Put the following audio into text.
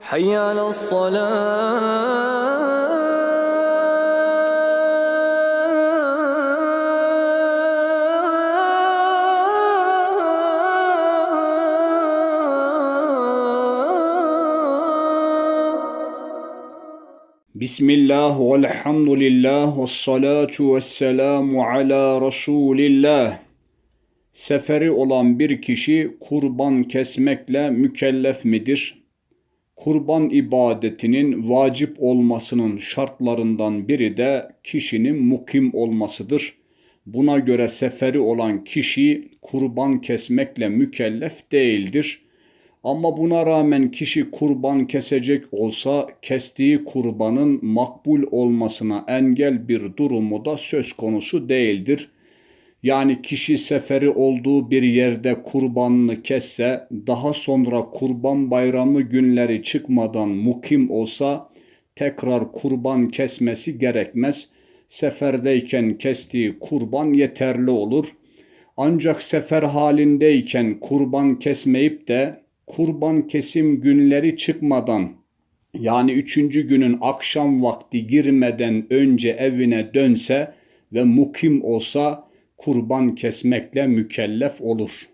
حي على الصلاة Bismillah ve elhamdülillah ve salatu ve selamu ala Resulillah. Seferi olan bir kişi kurban kesmekle mükellef midir? Kurban ibadetinin vacip olmasının şartlarından biri de kişinin mukim olmasıdır. Buna göre seferi olan kişi kurban kesmekle mükellef değildir. Ama buna rağmen kişi kurban kesecek olsa kestiği kurbanın makbul olmasına engel bir durumu da söz konusu değildir. Yani kişi seferi olduğu bir yerde kurbanını kesse daha sonra kurban bayramı günleri çıkmadan mukim olsa tekrar kurban kesmesi gerekmez. Seferdeyken kestiği kurban yeterli olur. Ancak sefer halindeyken kurban kesmeyip de kurban kesim günleri çıkmadan yani üçüncü günün akşam vakti girmeden önce evine dönse ve mukim olsa kurban kesmekle mükellef olur.''